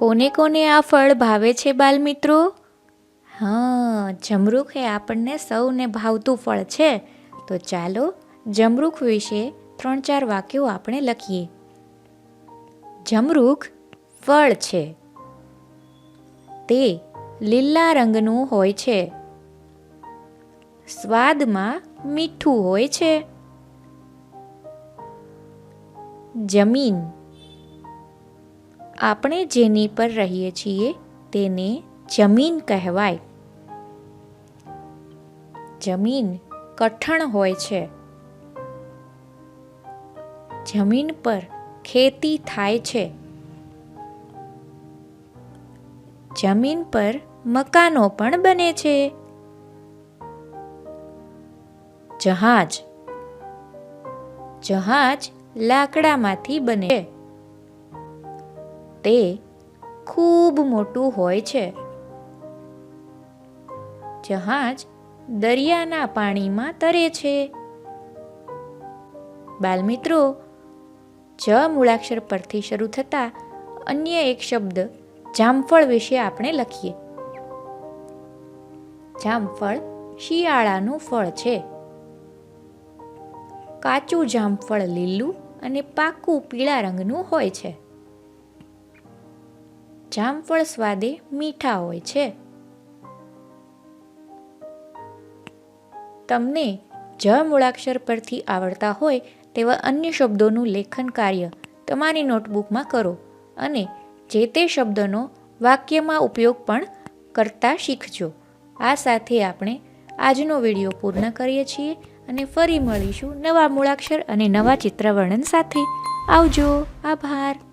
કોને કોને આ ફળ ભાવે છે બાલમિત્રો? હા, જમરૂખ એ આપણને સૌને ભાવતું ફળ છે. તો ચાલો જમરૂખ વિશે ત્રણ ચાર વાક્યો આપણે લખીએ. જમરૂખ ફળ છે. તે લીલા રંગનું હોય છે. સ્વાદમાં મીઠું હોય છે. જમીન આપણે જેની પર રહીએ છીએ તેને જમીન કહેવાય. જમીન કઠણ હોય છે. જમીન પર ખેતી થાય છે. જમીન પર મકાનો પણ બને છે. જહાજ. જહાજ લાકડામાંથી બને છે. તે ખૂબ મોટું હોય છે. જહાજ દરિયાના પાણીમાં તરે છે. બાલમિત્રો, જ મૂળાક્ષર પરથી શરૂ થતા અન્ય એક શબ્દ જામફળ વિશે આપણે લખીએ. જામફળ શિયાળાનું ફળ છે. કાચું જામફળ લીલું અને પાકું પીળા રંગનું હોય છે. જામફળ સ્વાદે મીઠા હોય છે. તમને જ મૂળાક્ષર પરથી આવડતા હોય તેવા અન્ય શબ્દોનું લેખન કાર્ય તમારી નોટબુકમાં કરો અને જે તે શબ્દનો વાક્યમાં ઉપયોગ પણ કરતા શીખજો. આ સાથે આપણે આજનો વીડિયો પૂર્ણ કરીએ છીએ અને ફરી મળીશું નવા મૂળાક્ષર અને નવા ચિત્રવર્ણન સાથે. આવજો. આભાર.